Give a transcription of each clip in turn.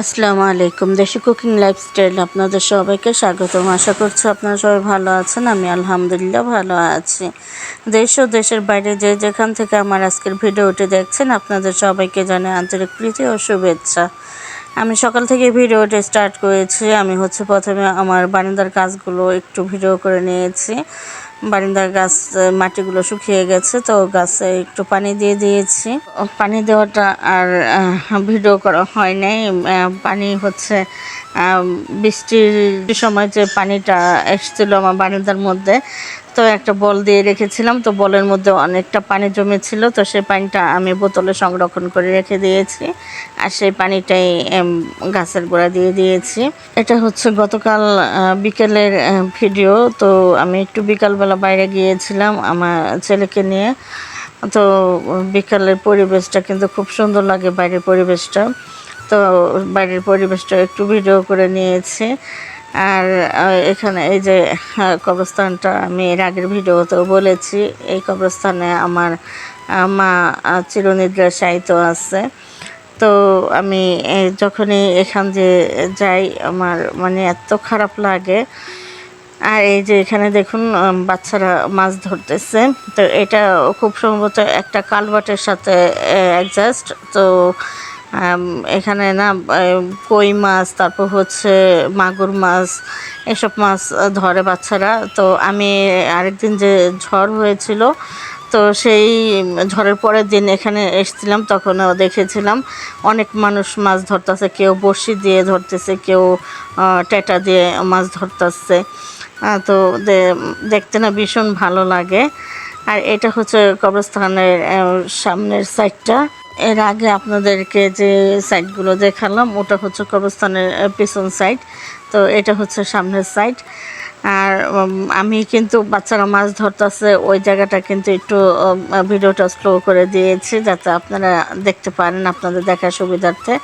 আসসালামু আলাইকুম। দেশি কুকিং লাইফস্টাইল আপনাদের সবাইকে স্বাগতম। আশা করছি আপনারা সবাই ভালো আছেন, আমি আলহামদুলিল্লাহ ভালো আছি। দেশ ও দেশের বাইরে যে যেখান থেকে আমার আজকের ভিডিওটি দেখছেন, আপনাদের সবাইকে জানাই আন্তরিক প্রীতি ও শুভেচ্ছা। আমি সকাল থেকে ভিডিওটি স্টার্ট করেছি। আমি হচ্ছে প্রথমে আমার বারান্দার কাজগুলো একটু ভিডিও করে নিয়েছি। বারিন্দার গাছ মাটিগুলো শুকিয়ে গেছে, তো গাছে একটু পানি দিয়ে দিয়েছি। পানি দেওয়াটা আর ভিডিও করা হয় নাই। পানি হচ্ছে বৃষ্টির সময় যে পানিটা এসেছিল আমার বারিন্দার মধ্যে তো একটা বল দিয়ে রেখেছিলাম, তো বলের মধ্যে অনেকটা পানি জমেছিল, তো সেই পানিটা আমি বোতলে সংরক্ষণ করে রেখে দিয়েছি, আর সেই পানিটাই গাছের গোড়া দিয়ে দিয়েছি। এটা হচ্ছে গতকাল বিকেলের ভিডিও, তো আমি একটু বিকালবেলা বাইরে গিয়েছিলাম আমার ছেলেকে নিয়ে, তো বিকালের পরিবেশটা কিন্তু খুব সুন্দর লাগে বাইরের পরিবেশটা, তো বাইরের পরিবেশটা একটু ভিডিও করে নিয়েছি। আর এখানে এই যে কবরস্থানটা আমি এর আগের ভিডিওতেও বলেছি। এই কবরস্থানে আমার মা চিরনিদ্রা সাহিত্য আছে। তো আমি যখনই এখান দিয়ে যাই, আমার মানে এত খারাপ লাগে। আর এই যে এখানে দেখুন বাচ্চারা মাছ ধরতেছে। তো এটা খুব সম্ভবত একটা কালভার্টের সাথে অ্যাডজাস্ট তো এখানে না কই মাছ, তারপর হচ্ছে মাগুর মাছ, এসব মাছ ধরে বাচ্চারা। তো আমি আরেকদিন যে ঝড় হয়েছিল, তো সেই ঝড়ের পরের দিন এখানে এসেছিলাম তখনও দেখেছিলাম অনেক মানুষ মাছ ধরতেছে, কেউ বড়শি দিয়ে ধরতেছে, কেউ টেটা দিয়ে মাছ ধরতেছে। তো দেখতে না ভীষণ ভালো লাগে। আর এটা হচ্ছে কবরস্থানের সামনের সাইডটা এর আগে আপনাদেরকে যে সাইডগুলো দেখালাম, ওটা হচ্ছে কবরস্থানের পেছন সাইড তো এটা হচ্ছে সামনের সাইড আর আমি কিন্তু বাচ্চারা মাছ ধরতেছে, ওই জায়গাটা কিন্তু একটু ভিডিওটা স্লো করে দিয়েছি, যাতে আপনারা দেখতে পারেন আপনাদের দেখার সুবিধার্থে।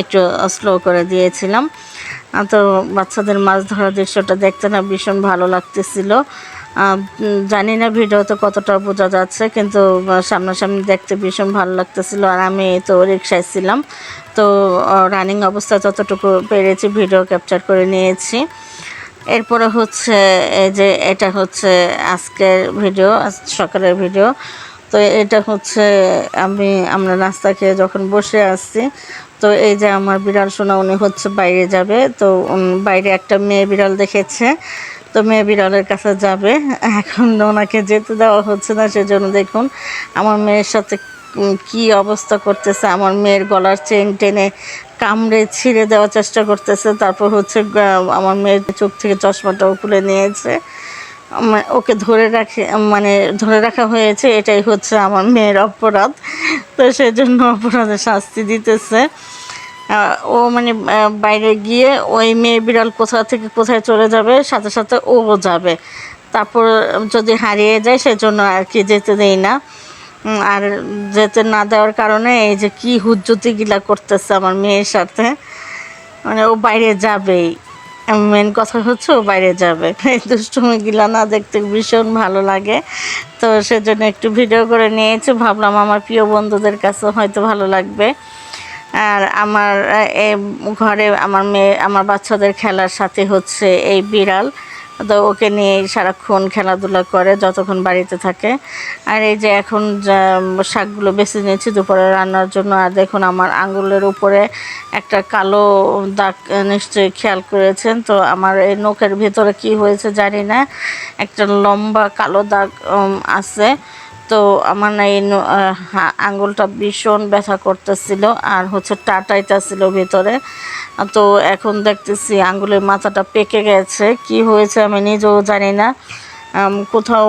একটু স্লো করে দিয়েছিলাম। তো বাচ্চাদের মাছ ধরার দৃশ্যটা দেখতে না ভীষণ ভালো লাগতেছিল। জানি না ভিডিওতে কতটা বোঝা যাচ্ছে, কিন্তু সামনাসামনি দেখতে ভীষণ ভালো লাগতেছিল আর আমি তো রিক্সায় ছিলাম। তো রানিং অবস্থায় যতটুকু পেরেছি ভিডিও ক্যাপচার করে নিয়েছি। এরপরে হচ্ছে, এই যে এটা হচ্ছে আজকের ভিডিও আজ সকালের ভিডিও তো এটা হচ্ছে, আমি, আমরা নাস্তা খেয়ে যখন বসে আসছি, তো এই যে আমার বিড়াল শোনা উনি হচ্ছে বাইরে যাবে। তো বাইরে একটা মেয়ে বিড়াল দেখেছে। তো মেয়ে বিড়ালের কাছে যাবে। এখন ওনাকে যেতে দেওয়া হচ্ছে না, সেজন্য দেখুন আমার মেয়ের সাথে কি অবস্থা করতেছে। আমার মেয়ের গলার চেন টেনে কামড়ে ছিঁড়ে দেওয়ার চেষ্টা করতেছে। তারপর হচ্ছে আমার মেয়ের চোখ থেকে চশমাটাও খুলে নিয়েছে। ওকে ধরে রাখে মানে ধরে রাখা হয়েছে, এটাই হচ্ছে আমার মেয়ের অপরাধ। তো সেজন্য অপরাধের শাস্তি দিতেছে। ও মানে বাইরে গিয়ে ওই মেয়ে বিড়াল কোথা থেকে কোথায় চলে যাবে, সাথে সাথে ও যাবে। তারপর যদি হারিয়ে যায়, সেজন্য আর কি যেতে দেই না। আর যেতে না দেওয়ার কারণে এই যে কি হুজ্জতি গিলা করতেছে আমার মেয়ের সাথে। মানে ও বাইরে যাবেই। মেন কথা হচ্ছে ও বাইরে যাবে। এই দুষ্টুমি গিলা না দেখতে ভীষণ ভালো লাগে। তো সেজন্য একটু ভিডিও করে নিয়েছি। ভাবলাম আমার প্রিয় বন্ধুদের কাছে হয়তো ভালো লাগবে। আর আমার ঘরে আমার মেয়ে, আমার বাচ্চাদের খেলার সাথে হচ্ছে এই বিড়াল। তো ওকে নিয়ে সারাক্ষণ খেলাধুলা করে যতক্ষণ বাড়িতে থাকে। আর এই যে এখন শাকগুলো বেছে নিয়েছি দুপুরে রান্নার জন্য। আর দেখুন আমার আঙুলের উপরে একটা কালো দাগ নিশ্চয়ই খেয়াল করেছেন। তো আমার এই নখের ভেতরে কি হয়েছে জানি না। একটা লম্বা কালো দাগ আছে। তো আমার না এই আঙুলটা ভীষণ ব্যথা করতেছিল আর হচ্ছে টাটাইতেছিল ভেতরে। তো এখন দেখতেছি আঙুলের মাথাটা পেকে গেছে। কি হয়েছে আমি নিজেও জানি না। কোথাও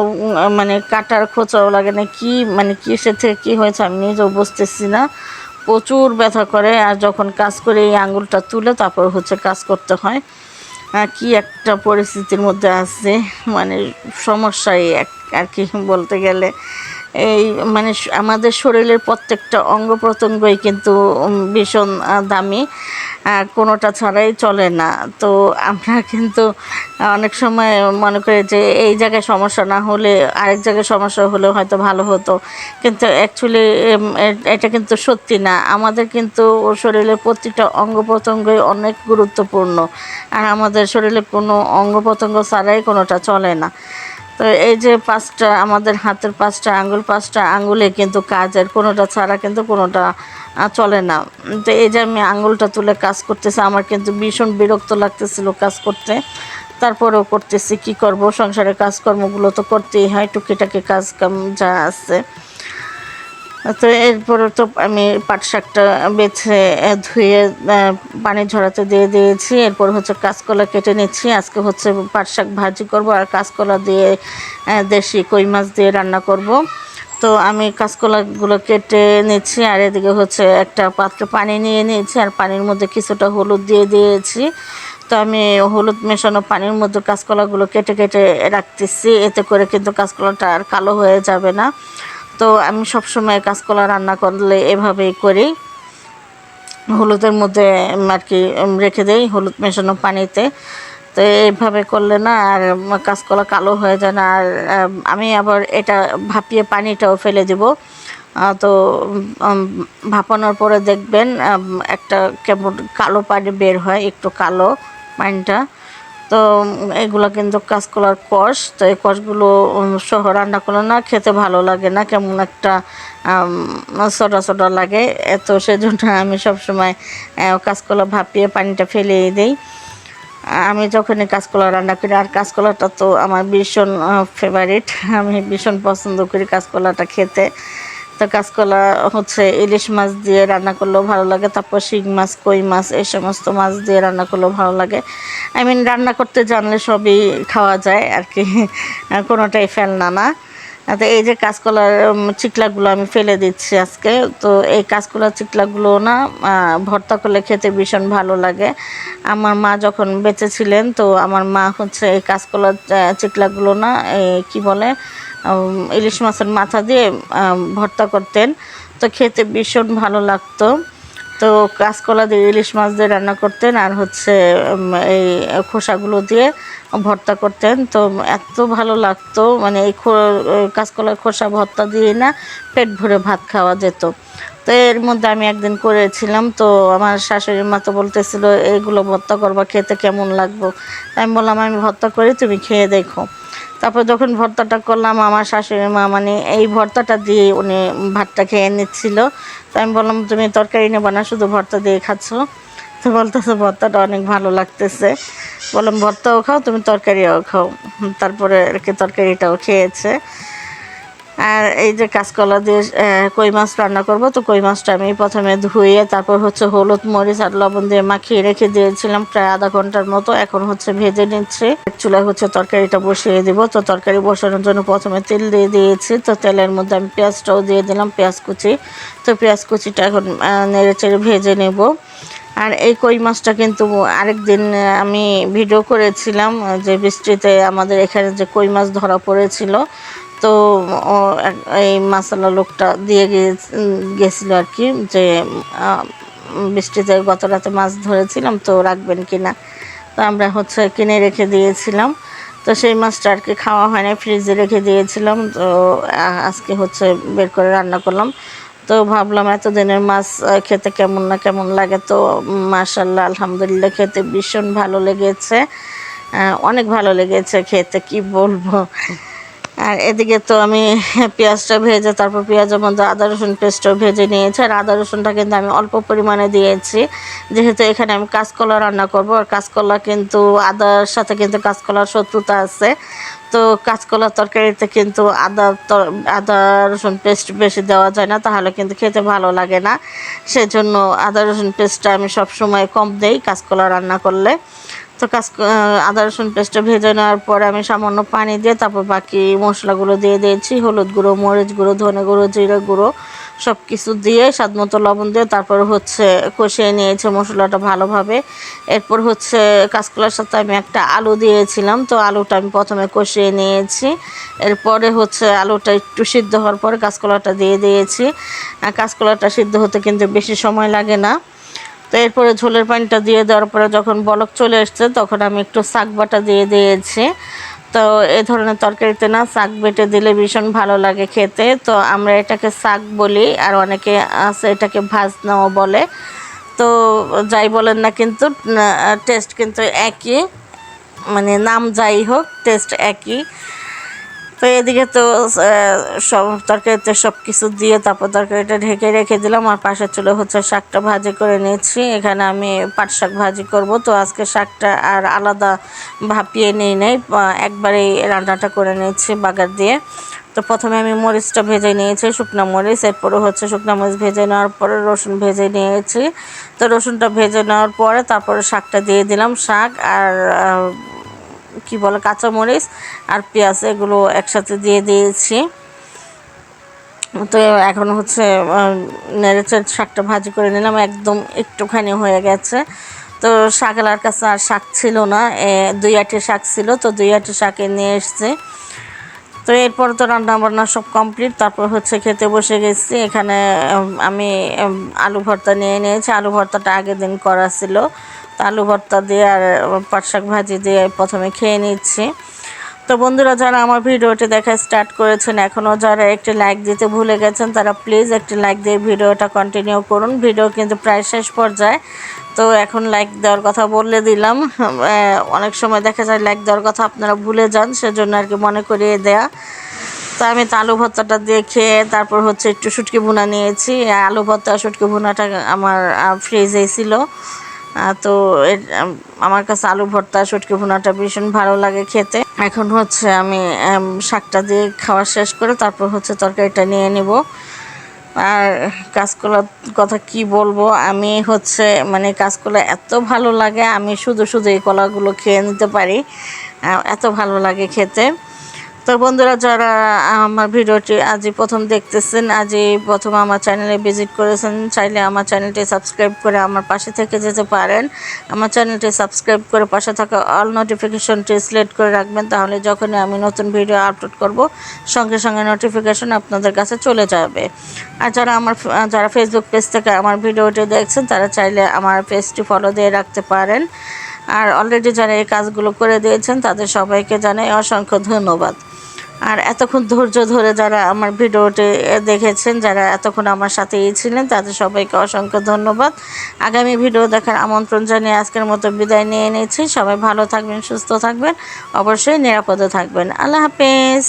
মানে কাটার খোঁচাও লাগে না। কি মানে কিসের থেকে কী হয়েছে আমি নিজেও বুঝতেছি না। প্রচুর ব্যথা করে আর যখন কাজ করে এই আঙুলটা তুলে তারপর হচ্ছে কাজ করতে হয়। কি একটা পরিস্থিতির মধ্যে আছে? মানে সমস্যাই এক আর কি বলতে গেলে। এই মানে আমাদের শরীরের প্রত্যেকটা অঙ্গ প্রত্যঙ্গই কিন্তু ভীষণ দামি। কোনোটা ছাড়াই চলে না। তো আমরা কিন্তু অনেক সময় মনে করি যে এই জায়গায় সমস্যা না হলে আরেক জায়গায় সমস্যা হলে হয়তো ভালো হতো। কিন্তু অ্যাকচুয়ালি এটা কিন্তু সত্যি না। আমাদের কিন্তু শরীরের প্রতিটা অঙ্গ প্রত্যঙ্গই অনেক গুরুত্বপূর্ণ। আর আমাদের শরীরে কোনো অঙ্গ প্রত্যঙ্গ ছাড়াই কোনোটা চলে না। তো এই যে পাঁচটা, আমাদের হাতের পাঁচটা আঙ্গুল পাঁচটা আঙ্গুলে কিন্তু কাজের কোনোটা ছাড়া কিন্তু কোনোটা চলে না। তো এই যে আমি আঙ্গুলটা তুলে কাজ করতেছি, আমার কিন্তু ভীষণ বিরক্ত লাগতেছিল কাজ করতে। তারপরেও করতেছি, কি করব? সংসারের কাজকর্মগুলো তো করতেই হয়, টুকিটাকি কাজ কাম যা আছে। তো এরপরে তো আমি পাট শাকটা বেছে ধুয়ে পানি ঝরাতে দিয়ে দিয়েছি। এরপর হচ্ছে কাঁচকলা কেটে নিচ্ছি। আজকে হচ্ছে পাট শাক ভাজি করব আর কাঁচকলা দিয়ে দেশি কই মাছ দিয়ে রান্না করব। তো আমি কাঁচকলাগুলো কেটে নিচ্ছি আর এদিকে হচ্ছে একটা পাত্রে পানি নিয়ে নিয়েছি আর পানির মধ্যে কিছুটা হলুদ দিয়ে দিয়েছি। তো আমি হলুদ মেশানো পানির মধ্যে কাঁচকলাগুলো কেটে কেটে রাখতেছি। এতে করে কিন্তু কাঁচকলাটা আর কালো হয়ে যাবে না। তো আমি সবসময় কাঁচকলা রান্না করলে এভাবেই করি। হলুদের মধ্যে আর কি রেখে দেই হলুদ মেশানো পানিতে। তো এইভাবে করলে না আর কাঁচকলা কালো হয়ে যায় না। আর আমি আবার এটা ভাপিয়ে পানিটাও ফেলে দিব। তো ভাপানোর পরে দেখবেন একটা কেমন কালো পানি বের হয়, একটু কালো পানিটা। তো এগুলো কিন্তু কাঁচকলার কষ তো এই কষগুলো সহ রান্না করলে না, খেতে ভালো লাগে না, কেমন একটা ছোটা ছোটা লাগে। তো সেজন্য আমি সবসময় কাঁচকলা ভাপিয়ে পানিটা ফেলিয়ে দিই। আমি যখনই কাঁচকলা রান্না করি, আর কাঁচকলাটা তো আমার ভীষণ ফেভারিট আমি ভীষণ পছন্দ করি কাঁচকলাটা খেতে। তো কাঁচকলা হচ্ছে ইলিশ মাছ দিয়ে রান্না করলেও ভালো লাগে, তারপর শিং মাছ, কই মাছ, এই সমস্ত মাছ দিয়ে রান্না করলেও ভালো লাগে। আই মিন রান্না করতে জানলে সবই খাওয়া যায় আর কি কোনোটাই ফেলনা না। তো এই যে কাঁচকলার চিকলাগুলো আমি ফেলে দিচ্ছি আজকে। তো এই কাঁচকলার চিকলাগুলো না ভর্তা করলে খেতে ভীষণ ভালো লাগে। আমার মা যখন বেঁচে ছিলেন তো আমার মা হচ্ছে এই কাঁচকলার চিকলাগুলো না কি বলে ইলিশ মাছের মাথা দিয়ে ভর্তা করতেন। তো খেতে ভীষণ ভালো লাগতো। তো কাঁচকলা দিয়ে, ইলিশ মাছ দিয়ে রান্না করতেন আর হচ্ছে এই খোসাগুলো দিয়ে ভর্তা করতেন। তো এত ভালো লাগতো মানে এই কাঁচকলার খোসা ভর্তা দিয়ে না পেট ভরে ভাত খাওয়া যেত। তো এর মধ্যে আমি একদিন করেছিলাম, তো আমার শাশুড়ি মা তো বলতেছিল এইগুলো ভর্তা করবা, খেতে কেমন লাগবো? আমি বললাম, আমি ভর্তা করি, তুমি খেয়ে দেখো। তারপর যখন ভর্তাটা করলাম, আমার শাশুড়ি মা মানে এই ভর্তাটা দিয়ে উনি ভাতটা খেয়ে নিচ্ছিল। তো আমি বললাম, তুমি তরকারি নেব না, শুধু ভর্তা দিয়ে খাচ্ছ? তো বলতেছে, ভর্তাটা অনেক ভালো লাগতেছে। বললাম, ভর্তাও খাও, তুমি তরকারিও খাও। তারপরে আর কি তরকারিটাও খেয়েছে। আর এই যে কাঁচকলা দিয়ে কই মাছ রান্না করব, তো কই মাছটা আমি প্রথমে ধুয়ে তারপর হচ্ছে হলুদ, মরিচ আর লবণ দিয়ে মাখিয়ে রেখে দিয়েছিলাম প্রায় আধা ঘণ্টার মতো। এখন হচ্ছে ভেজে নিচ্ছে। চুলায় হচ্ছে তরকারিটা বসিয়ে দিব। তো তরকারি বসানোর জন্য প্রথমে তেল দিয়ে দিয়েছি। তো তেলের মধ্যে আমি পেঁয়াজটাও দিয়ে দিলাম, পেঁয়াজ কুচি। তো পেঁয়াজ কুচিটা এখন নেড়ে চেড়ে ভেজে নেব। আর এই কই মাছটা কিন্তু আরেকদিন আমি ভিডিও করেছিলাম যে বৃষ্টিতে আমাদের এখানে যে কই মাছ ধরা পড়েছিল তো এই মাসালা লোকটা দিয়ে গিয়ে- উম, আর কি যে বৃষ্টিতে গত রাতে মাছ ধরেছিলাম তো রাখবেন কিনা। তো আমরা হচ্ছে কিনে রেখে দিয়েছিলাম। তো সেই মাছটা আর কি খাওয়া হয় না ফ্রিজে রেখে দিয়েছিলাম। তো আজকে হচ্ছে বের করে রান্না করলাম। তো ভাবলাম এতদিনের মাছ খেতে কেমন না কেমন লাগে। তো মাশাল্লাহ আলহামদুলিল্লাহ খেতে ভীষণ ভালো লেগেছে। অনেক ভালো লেগেছে খেতে কি বলব? আর এদিকে তো আমি পেঁয়াজটা ভেজে, তারপর পেঁয়াজের মধ্যে আদা রসুন পেস্টও ভেজে নিয়েছি। আর আদা রসুনটা কিন্তু আমি অল্প পরিমাণে দিয়েছি। যেহেতু এখানে আমি কাঁচকলা রান্না করব, আর কাঁচকলা কিন্তু আদার সাথে কিন্তু কাঁচকলার শত্রুতা আছে। তো কাঁচকলা তরকারিতে কিন্তু আদা আদা রসুন পেস্ট বেশি দেওয়া যায় না, তাহলে কিন্তু খেতে ভালো লাগে না। সেজন্য আদা রসুন পেস্টটা আমি সবসময় কম দেই কাঁচকলা রান্না করলে। তো কাজ আদা, রসুন পেস্টটা ভেজে নেওয়ার পরে আমি সামান্য পানি দিয়ে তারপর বাকি মশলাগুলো দিয়ে দিয়েছি। হলুদ গুঁড়ো, মরিচ গুঁড়ো, ধনে গুঁড়ো, জিরে গুঁড়ো সব কিছু দিয়ে স্বাদ মতো লবণ দিয়ে তারপর হচ্ছে কষিয়ে নিয়েছে মশলাটা ভালোভাবে। এরপর হচ্ছে কাঁচকলার সাথে আমি একটা আলু দিয়েছিলাম, তো আলুটা আমি প্রথমে কষিয়ে নিয়েছি। এরপরে হচ্ছে আলুটা একটু সিদ্ধ হওয়ার পরে কাঁচকলাটা দিয়ে দিয়েছি। কাঁচকলাটা সিদ্ধ হতে কিন্তু বেশি সময় লাগে না। তো এরপরে ঝোলের পানিটা দিয়ে দেওয়ার পরে যখন বলক চলে এসছে, তখন আমি একটু শাক বাটা দিয়ে দিয়েছি। তো এ ধরনের তরকারিতে না শাক বেটে দিলে ভীষণ ভালো লাগে খেতে। তো আমরা এটাকে শাক বলি, আর অনেকে আছে এটাকে ভাজনাও বলে। তো যাই বলেন না কিন্তু টেস্ট কিন্তু একই মানে নাম যাই হোক টেস্ট একই। তো এদিকে তো সব তরকারিতে সব কিছু দিয়ে তারপর তরকারিটা ঢেকে রেখে দিলাম। আর পাশে চলে হচ্ছে শাকটা ভাজি করে নিয়েছি। এখানে আমি পাট শাক ভাজি করব। তো আজকে শাকটা আর আলাদা ভাপিয়ে নিই নাই। একবারেই রান্নাটা করে নিয়েছি বাগার দিয়ে। তো প্রথমে আমি মরিচটা ভেজে নিয়েছি, শুকনো মরিচ। এরপরে হচ্ছে শুকনো মরিচ ভেজে নেওয়ার পরে রসুন ভেজে নিয়েছি। তো রসুনটা ভেজে নেওয়ার পরে তারপরে শাকটা দিয়ে দিলাম শাক। আর কি বলে কাঁচামরিচ আর পেঁয়াজ এগুলো একসাথে দিয়ে দিয়েছি। তো এখন হচ্ছে নেড়েচে শাকটা ভাজি করে নিলাম, একদম একটুখানি হয়ে গেছে। তো শাকালার কাছে আর শাক ছিল না দুই আটি শাক ছিল, তো দুই আটি শাকে নিয়ে এসছে। তো এরপর তো রান্না বান্না সব কমপ্লিট, তারপর হচ্ছে খেতে বসে গেছি। এখানে আমি আলু ভর্তা নিয়ে নিয়েছি। আলু ভর্তাটা আগের দিন করা ছিল। আলু ভর্তা দিয়ে আর পাট শাক ভাজি দিয়ে প্রথমে খেয়ে নিচ্ছি। তো বন্ধুরা, যারা আমার ভিডিওটি দেখা স্টার্ট করেছেন, এখনও যারা একটি লাইক দিতে ভুলে গেছেন, তারা প্লিজ একটি লাইক দিয়ে ভিডিওটা কন্টিনিউ করুন। ভিডিও কিন্তু প্রায় শেষ পর্যায়ে। তো এখন লাইক দেওয়ার কথা বলে দিলাম। অনেক সময় দেখা যায় লাইক দেওয়ার কথা আপনারা ভুলে যান, সেজন্য আর কি মনে করিয়ে দেয়া। তো আমি তো আলু ভর্তাটা দিয়ে খেয়ে তারপর হচ্ছে একটু শুটকি ভুনা নিয়েছি। আলু ভর্তা, শুটকি ভুনাটা আমার ফ্রিজেই ছিল। তো আমার কাছে আলু ভর্তা, শুটকি ভুনাটা ভীষণ ভালো লাগে খেতে। এখন হচ্ছে আমি শাকটা দিয়ে খাওয়া শেষ করে তারপর হচ্ছে তরকারিটা নিয়ে নেব। আর কাঁচকলার কথা কি বলব, আমি হচ্ছে মানে কাঁচকলা এত ভালো লাগে, আমি শুধু শুধু এই কলাগুলো খেয়ে নিতে পারি। এত ভালো লাগে খেতে। তো বন্ধুরা, যারা আমার ভিডিওটি আজই প্রথম দেখতেছেন, আজই প্রথম আমার চ্যানেলে ভিজিট করেছেন, চাইলে আমার চ্যানেলটি সাবস্ক্রাইব করে আমার পাশে থেকে যেতে পারেন। আমার চ্যানেলটি সাবস্ক্রাইব করে পাশে থাকা অল নোটিফিকেশনটি সিলেক্ট করে রাখবেন, তাহলে যখনই আমি নতুন ভিডিও আপলোড করব, সঙ্গে সঙ্গে নোটিফিকেশন আপনাদের কাছে চলে যাবে। আর যারা আমার, যারা ফেসবুক পেজ থেকে আমার ভিডিওটি দেখছেন, তারা চাইলে আমার পেজটি ফলো দিয়ে রাখতে পারেন। আর অলরেডি যারা এই কাজগুলো করে দিয়েছেন, তাদের সবাইকে জানাই অসংখ্য ধন্যবাদ। আর এতক্ষণ ধৈর্য ধরে যারা আমার ভিডিওটি দেখেছেন, যারা এতক্ষণ আমার সাথেই ছিলেন, তাদের সবাইকে অসংখ্য ধন্যবাদ। আগামী ভিডিও দেখার আমন্ত্রণ জানিয়ে আজকের মতো বিদায় নিয়ে নিয়েছি সবাই ভালো থাকবেন, সুস্থ থাকবেন, অবশ্যই নিরাপদে থাকবেন। আল্লাহ হাফেজ।